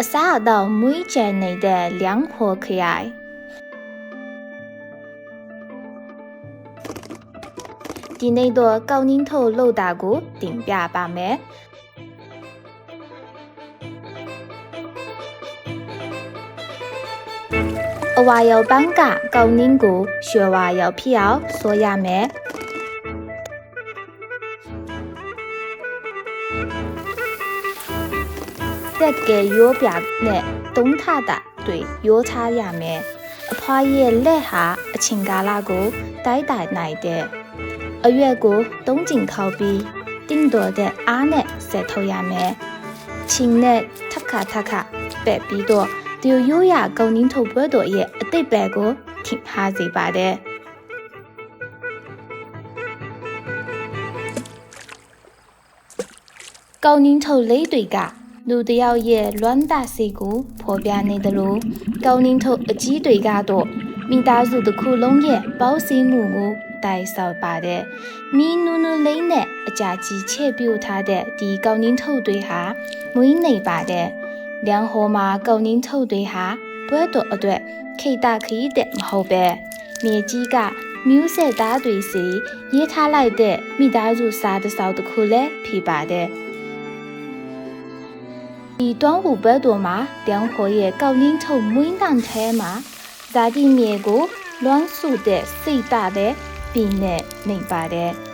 အစားအသောက်မွေးချယ်နေတဲ့လျံဖော်ခရိုင်ဒီနေ့တော့ကောင်းင်းထုတ်လို့တာကိုတင်ပြပါမယ်အဝါရောက်ပန်းကကောင်းင်းကိုရွှေဝါရောက်ဖြစ်အောင်ဆိုရမယ် တက်ကဲရိုးပြနဲ့သုံးထတာတွေရိုးချရမယ်အဖွားရဲ့လက်ဟာအချိန်ကာလကိုတိုက်တိုင်နိုင်တဲ့အရွက်ကိုသုံးကျင်ခေါက်ပြီးတင်းတော်တဲ့အားနဲ့ဆက်ထုတ်ရမယ်ချင်းနဲ့ထက်ခါထက်ခါပက်ပြီးတော့ဒီရိုးရကောင်းင်းထုတ်ပွဲတော်ရဲ့အတိတ်ပဲကိုထင်ထားစေပါတယ်ကောင်းင်းထုတ်လေးတွေက လူတယောက်ရဲ့လွမ်းတာစီကိုဖော်ပြနေတယ်လို့ကောင်းင်းထုတ်အကြီးတွေကတော့မိသားစုတစ်ခုလုံးရဲ့ပေါင်းစည်းမှုကိုတိုက်ဆောက်ပါတယ်။မီနူနူလေးနဲ့အကြာကြီးချဲ့ပြို့ထားတဲ့ဒီကောင်းင်းထုတ်တွေဟာမွေးနေပါတယ်။လျံဟောမှာကောင်းင်းထုတ်တွေဟာဘွဲတော်အတွက်ခိတခရီးတဲ့မဟုတ်ပဲမြေကြီးကမြူးဆက်သားတွေစီရေးထားလိုက်တဲ့မိသားစုစားတစ်စောက်တစ်ခုလည်းဖြစ်ပါတယ်။ ဒီ端午ဘက်တော်မှာလျံဟောရဲ့ကောင်းင်းထုတ်မွေးတန်ထဲမှာဇာတိမြေကိုလွမ်းစုတဲ့စိတ်တတဲ့ပြီးနဲ့နေပါတယ်။